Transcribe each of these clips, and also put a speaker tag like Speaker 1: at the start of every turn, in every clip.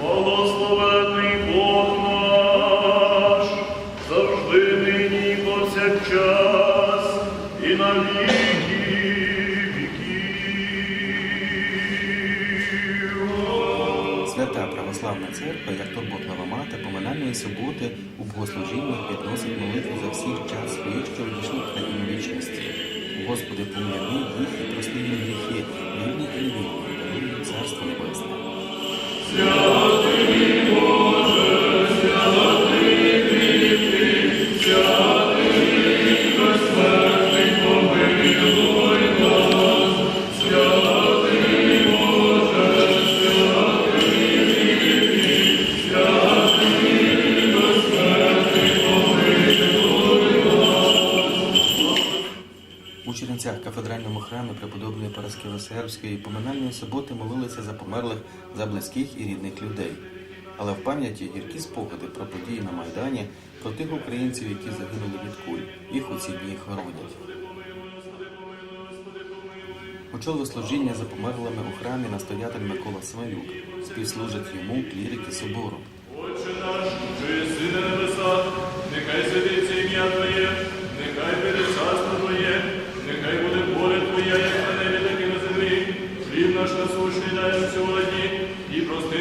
Speaker 1: Благословений Бог наш, завжди нині повсякчас, і на віки віків.
Speaker 2: Свята Православна Церква, як турботлива мати, поминальної суботи у богослужіннях підносить молитву за всіх час своїх, що одійшли країну вічності. Господи, пом'яни їх і прости їм гріхи, вільні і невільні, даруй їм царство небесне. Чернівцях кафедральному храмі преподобної Параскеви Сербської поминальної суботи молилися за померлих за близьких і рідних людей. Але в пам'яті гіркі спогади про події на Майдані, про тих українців, які загинули від куль. Їх у ці дні хоронять. Очолив служіння за померлими у храмі настоятель Микола Самолюк. Співслужать йому клірики собору.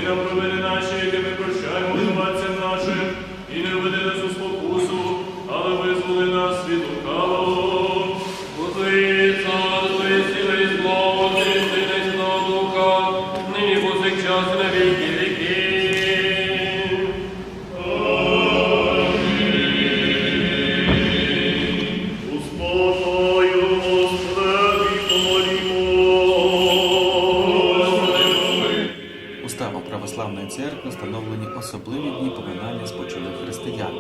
Speaker 1: І прости нам провини
Speaker 2: особливі дні поминання спочилих християн.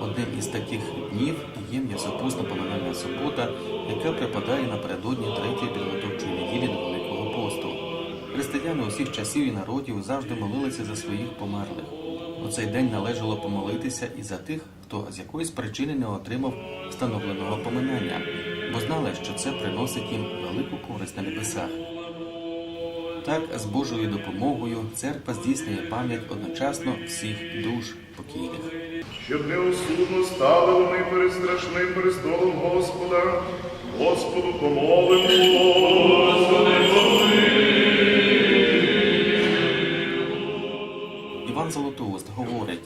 Speaker 2: Одним із таких днів є м'ясопусна поминальна субота, яка припадає напередодні третьої підготовчої неділі до Великого посту. Християни усіх часів і народів завжди молилися за своїх померлих. У цей день належало помолитися і за тих, хто з якоїсь причини не отримав встановленого поминання, бо знали, що це приносить їм велику користь на небесах. Так, з Божою допомогою церква здійснює пам'ять одночасно всіх душ покійних.
Speaker 1: щоб неосудно стали вони перед страшним престолом Господа. Господу помолимо.
Speaker 2: Іван Золотоуст говорить: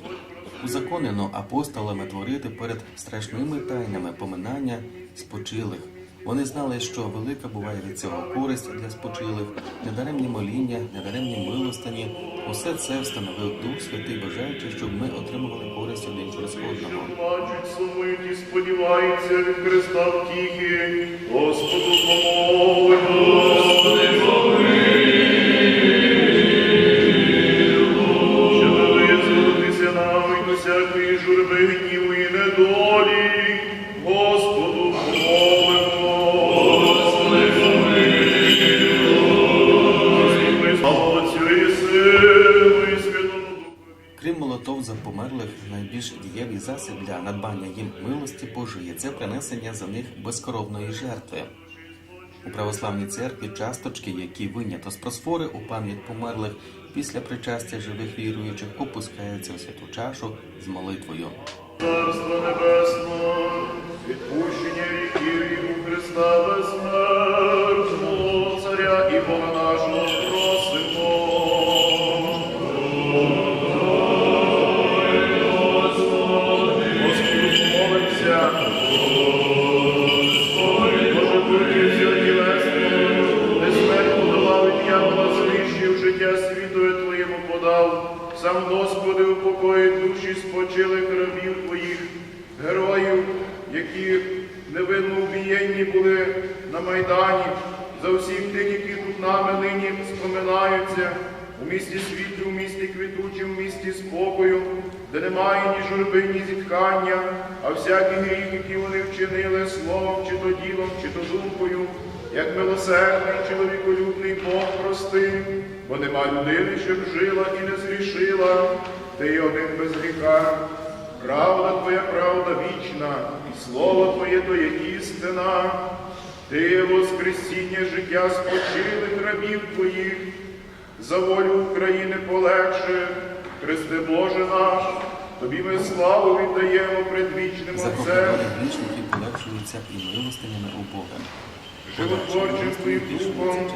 Speaker 2: узаконено апостолами творити перед страшними тайнами поминання спочилих. Вони знали, що велика буває від цього користь для спочилих, недаремні моління, недаремні милостині. Усе це встановив Дух Святий, бажаючи, щоб ми отримували користь один через одного.
Speaker 1: Плачуть сумиті, сподіваються від Христа втіхи. Господу визволитися нам журби, гніву і недолі. Господу
Speaker 2: Молотов за померлих, найбільш дієвий засіб для надбання їм милості Божої це принесення за них безкоровної жертви. У православній церкві часточки, які винято з просфори у пам'ять померлих після причастя живих віруючих, опускаються у святу чашу з молитвою.
Speaker 1: Царство Небесне, відпущення гріхів Сам Господи упокоїть душі спочилих рабів Твоїх, героїв, які невинно убієнні були на Майдані, за всіх тих, які тут нами нині споминаються, у місті світлі, у місті квітучім, у місті спокою, де немає ні журби, ні зітхання, а всякий гріх, який вони вчинили словом, чи то ділом, чи то думкою, як милосердний чоловіколюбний Бог прости, бо нема людини, щоб жила і не зрішила, ти є один без гріха. Правда Твоя, правда вічна, і слово Твоє то є істина, Ти Воскресіння життя спочили рабів Твоїх, за волю України полегше, Христе Боже наш, Тобі ми славу віддаємо предвічним Отцем.
Speaker 2: За вічних і полегшується і милостинями у Бога
Speaker 1: животворчим духом,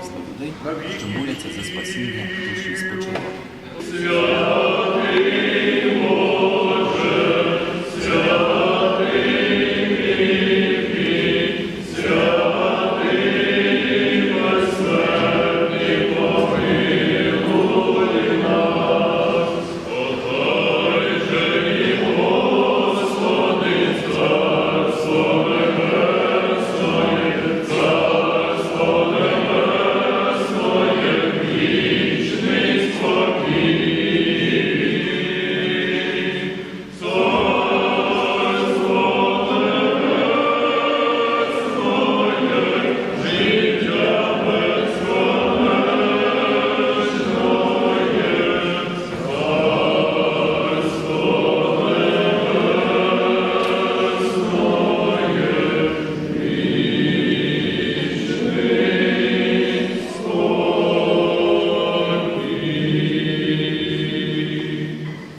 Speaker 2: що моляться за спасіння душі
Speaker 3: спочинку.